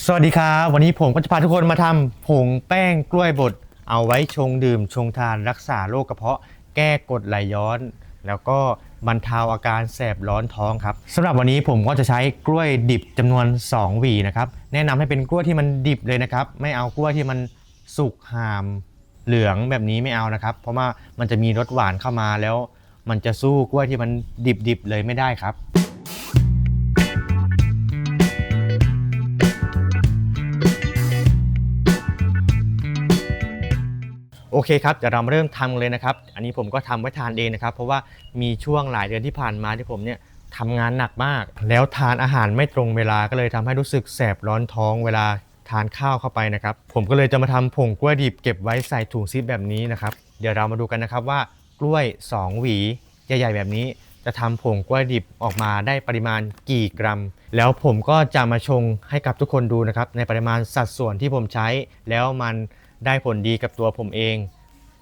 สวัสดีครับ วันนี้ผมก็จะพาทุกคนมาทำผงแป้งกล้วยบด เอาไว้ชงดื่มชงทานรักษาโรคกระเพาะ แก้กรดไหลย้อน แล้วก็บรรเทาอาการแสบร้อนท้องครับสำหรับวันนี้ผมก็จะใช้กล้วยดิบจำนวน 2 หวีนะครับ แนะนำให้เป็นกล้วยที่มันดิบเลยนะครับ ไม่เอากล้วยที่มันสุกหามเหลืองแบบนี้ไม่เอานะครับ เพราะว่ามันจะมีรสหวานเข้ามาแล้ว มันจะสู้กล้วยที่มันดิบๆเลยไม่ได้ครับ เคครับเดี๋ยวเรามาเริ่มทำเลยนะครับ อันนี้ผมก็ทำไว้ทานเองนะครับ เพราะว่ามีช่วงหลายเดือนที่ผ่านมาที่ผมเนี่ยทำงานหนักมาก แล้วทานอาหารไม่ตรงเวลาก็เลยทำให้รู้สึกแสบร้อนท้องเวลาทานข้าวเข้าไปนะครับ ผมก็เลยจะมาทำผงกล้วยดิบเก็บไว้ใส่ถุงซิปแบบนี้นะครับ เดี๋ยวเรามาดูกันนะครับว่ากล้วย 2 หวีใหญ่ๆแบบนี้ จะทำผงกล้วยดิบออกมาได้ปริมาณกี่กรัม แล้วผมก็จะมาชงให้กับทุกคนดูนะครับในปริมาณสัดส่วนที่ผมใช้แล้วมัน ได้ผลดีกับตัวผมเอง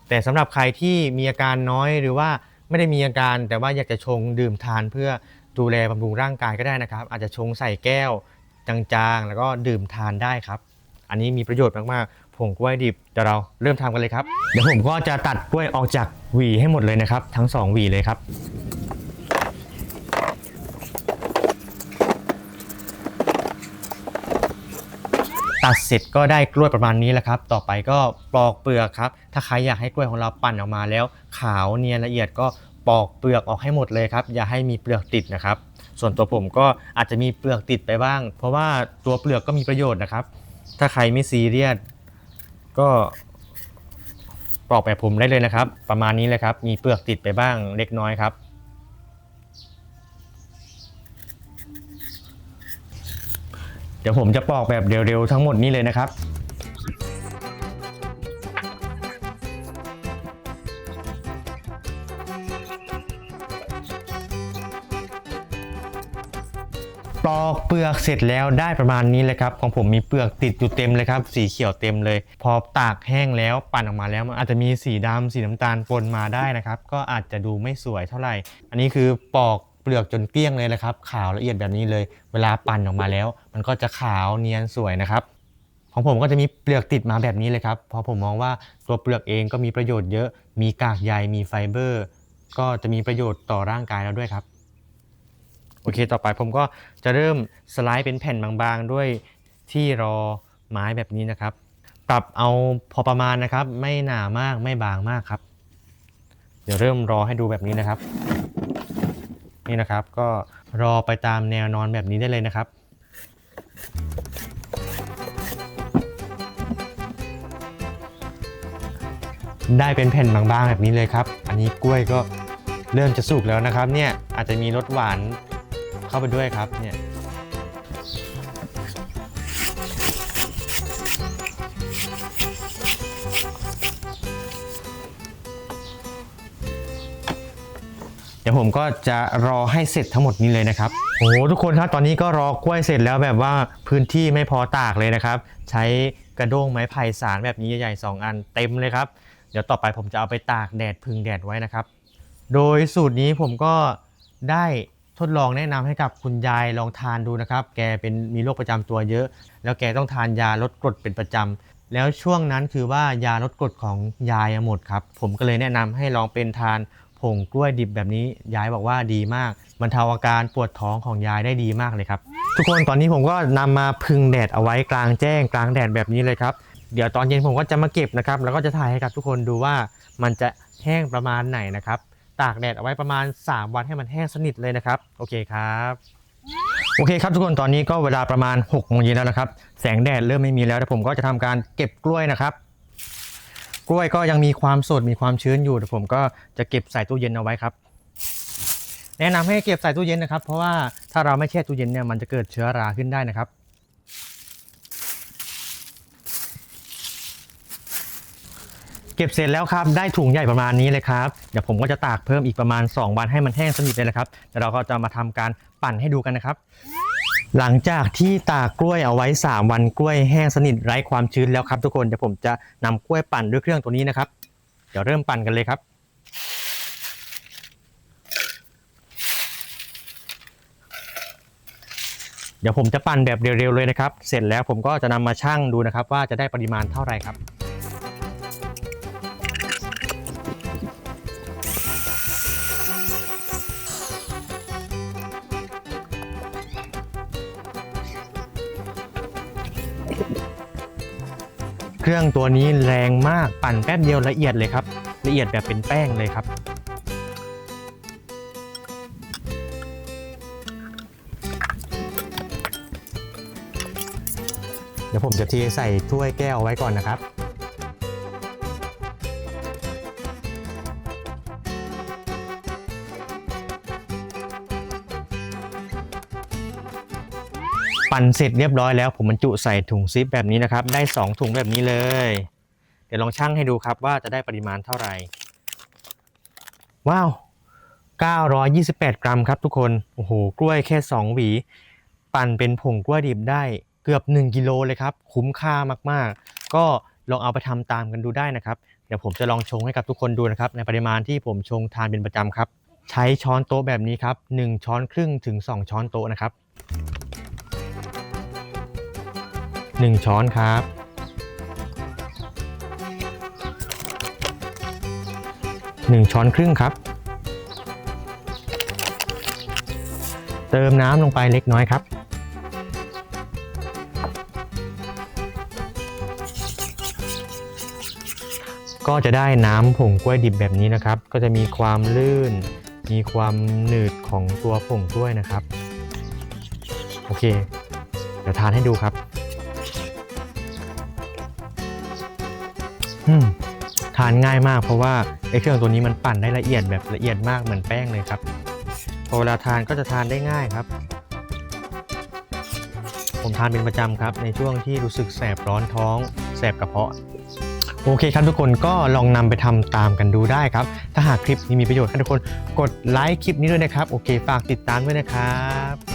แต่สำหรับใครที่มีอาการน้อยหรือว่าไม่ได้มีอาการแต่ว่าอยากจะชงดื่มทานเพื่อดูแลบำรุงร่างกายก็ได้นะครับ อาจจะชงใส่แก้วจางๆ แล้วก็ดื่มทานได้ครับ อันนี้มีประโยชน์มากๆผงกล้วยดิบเดี๋ยวเราเริ่มทำกันเลยครับ เดี๋ยวผมก็จะตัดกล้วยออกจากหวีให้หมดเลยนะครับ ทั้งสองหวีเลยครับ ตัดเสร็จก็ได้กล้วยประมาณนี้แหละครับ ต่อไปก็ปอกเปลือกครับ ถ้าใครอยากให้กล้วยของเราปั่นออกมาแล้ว ขาวเนียนละเอียดก็ปอกเปลือกออกให้หมดเลยครับ อย่าให้มีเปลือกติดนะครับ ส่วนตัวผมก็อาจจะมีเปลือกติดไปบ้าง เพราะว่าตัวเปลือกก็มีประโยชน์นะครับ ถ้าใครไม่ซีเรียสก็ปอกแบบผมได้เลยนะครับ ประมาณนี้เลยครับ มีเปลือกติดไปบ้างเล็กน้อยครับ เดี๋ยวผมจะปอกแบบเร็วๆทั้งหมดนี้เลยนะครับปอกเปลือกเสร็จแล้วได้ประมาณนี้เลยครับ ของผมมีเปลือกติดอยู่เต็มเลยครับ สีเขียวเต็มเลย พอตากแห้งแล้วปั่นออกมาแล้วมันอาจจะมีสีดำสีน้ำตาลปนมาได้นะครับ ก็อาจจะดูไม่สวยเท่าไหร่ อันนี้คือปอก ลือกจนเกลี้ยงเลยนะครับ ขาวละเอียดแบบนี้เลย เวลาปั่นออกมาแล้ว มันก็จะขาวเนียนสวยนะครับ ของผมก็จะมีเปลือกติดมาแบบนี้เลยครับ เพราะผมมองว่าตัวเปลือกเองก็มีประโยชน์เยอะ มีกากใย มีไฟเบอร์ ก็จะมีประโยชน์ต่อร่างกายเราด้วยครับ โอเค ต่อไปผมก็จะเริ่มสไลด์เป็นแผ่นบางๆ ด้วยที่รอไม้แบบนี้นะครับ ปรับเอาพอประมาณนะครับ ไม่หนามาก ไม่บางมากครับ เดี๋ยวเริ่มรอให้ดูแบบนี้นะครับ นี่นะครับ ก็รอไปตามแนวนอนแบบนี้ได้เลยนะครับได้เป็นแผ่นบางๆแบบนี้เลยครับ อันนี้กล้วยก็เริ่มจะสุกแล้วนะครับ เนี่ยอาจจะมีรสหวานเข้าไปด้วยครับเนี่ย ดี๋ยวผมก็จะรอให้เสร็จทั้งหมดนี้เลยนะครับโอ้โหทุกคนครับตอนนี้ก็รอกล้วยเสร็จแล้วแบบว่าพื้นที่ไม่พอตากเลยนะครับ ใช้กระด้งไม้ไผ่สารแบบนี้ใหญ่ๆสองอันเต็มเลยครับ เดี๋ยวต่อไปผมจะเอาไปตากแดดพึ่งแดดไว้นะครับ โดยสูตรนี้ผมก็ได้ทดลองแนะนำให้กับคุณยายลองทานดูนะครับ แกเป็นมีโรคประจำตัวเยอะ แล้วแกต้องทานยาลดกรดเป็นประจำแล้วช่วงนั้นคือว่ายาลดกรดของยายหมดครับ ผมก็เลยแนะนำให้ลองเป็นทาน ผงกล้วยดิบแบบนี้ยายบอกว่าดีมากบรรเทาอาการปวดท้องของยายได้ดีมากเลยครับ ทุกคนตอนนี้ผมก็นำมาพึ่งแดดเอาไว้กลางแจ้งกลางแดดแบบนี้เลยครับเดี๋ยวตอนเย็นผมก็จะมาเก็บนะครับ แล้วก็จะถ่ายให้กับทุกคนดูว่ามันจะแห้งประมาณไหนนะครับ ตากแดดเอาไว้ประมาณ 3 วันให้มันแห้งสนิทเลยนะครับ โอเคครับโอเคครับทุกคนตอนนี้ก็เวลาประมาณ6โมงเย็นแล้วนะครับ แสงแดดเริ่มไม่มีแล้วแต่ผมก็จะทำการเก็บกล้วยนะครับ กล้วยก็ยังมีความสดมีความชื้นอยู่แต่ผมก็จะเก็บใส่ตู้เย็นเอาไว้ครับ แนะนำให้เก็บใส่ตู้เย็นนะครับ เพราะว่าถ้าเราไม่แช่ตู้เย็นเนี่ยมันจะเกิดเชื้อราขึ้นได้นะครับ เก็บเสร็จแล้วครับ ได้ถุงใหญ่ประมาณนี้เลยครับเดี๋ยวผมก็จะตากเพิ่มอีกประมาณ 2 วันให้มันแห้งสนิทเลยนะครับเดี๋ยวเราก็จะมาทำการปั่นให้ดูกันนะครับ หลังจากที่ตากกล้วยเอาไว้ 3 วันกล้วยแห้งสนิทไร้ความชื้นแล้วครับทุกคนเดี๋ยวผมจะนำกล้วยปั่นด้วยเครื่องตัวนี้นะครับ เดี๋ยวเริ่มปั่นกันเลยครับ เดี๋ยวผมจะปั่นแบบเร็วๆเลยนะครับ เสร็จแล้วผมก็จะนำมาชั่งดูนะครับ ว่าจะได้ปริมาณเท่าไหร่ครับ เครื่องตัวนี้แรงมากปั่นแป๊บเดียวละเอียดเลยครับ ละเอียดแบบเป็นแป้งเลยครับ เดี๋ยวผมจะเทใส่ถ้วยแก้วไว้ก่อนนะครับ ปั่นเสร็จเรียบร้อยแล้วผมบรรจุใส่ถุงซิปแบบนี้นะครับ ได้ 2 ถุงแบบนี้เลย เดี๋ยวลองชั่งให้ดูครับว่าจะได้ปริมาณเท่าไหร่ ว้าว 928 กรัมครับทุกคน โอ้โห กล้วยแค่ 2 หวี ปั่นเป็นผงกล้วยดิบได้เกือบ 1 กิโลเลยครับ คุ้มค่ามากๆ ก็ลองเอาไปทำตามกันดูได้นะครับ เดี๋ยวผมจะลองชงให้กับทุกคนดูนะครับ ในปริมาณที่ผมชงทานเป็นประจำครับ ใช้ช้อนโต๊ะแบบนี้ครับ 1 ช้อนครึ่งถึง 2 ช้อนโต๊ะนะครับ 1 ช้อนครับ 1 ช้อนครึ่งครับ เติมน้ำลงไปเล็กน้อยครับก็จะได้น้ำผงกล้วยดิบแบบนี้นะครับ ก็จะมีความลื่น มีความหนืดของตัวผงกล้วยนะครับ โอเค เดี๋ยวทานให้ดูครับ อืมทานง่ายมากเพราะว่าไอ้เครื่องตัวนี้มันปั่นได้ละเอียดแบบละเอียดมากเหมือนแป้งเลยครับ พอเวลาทานก็จะทานได้ง่ายครับ ผมทานเป็นประจำครับ ในช่วงที่รู้สึกแสบร้อนท้อง แสบกระเพาะ โอเคครับทุกคนก็ลองนำไปทำตามกันดูได้ครับ ถ้าหากคลิปนี้มีประโยชน์ให้ทุกคนกดไลค์คลิปนี้ด้วยนะครับ โอเค ฝากติดตามด้วยนะครับ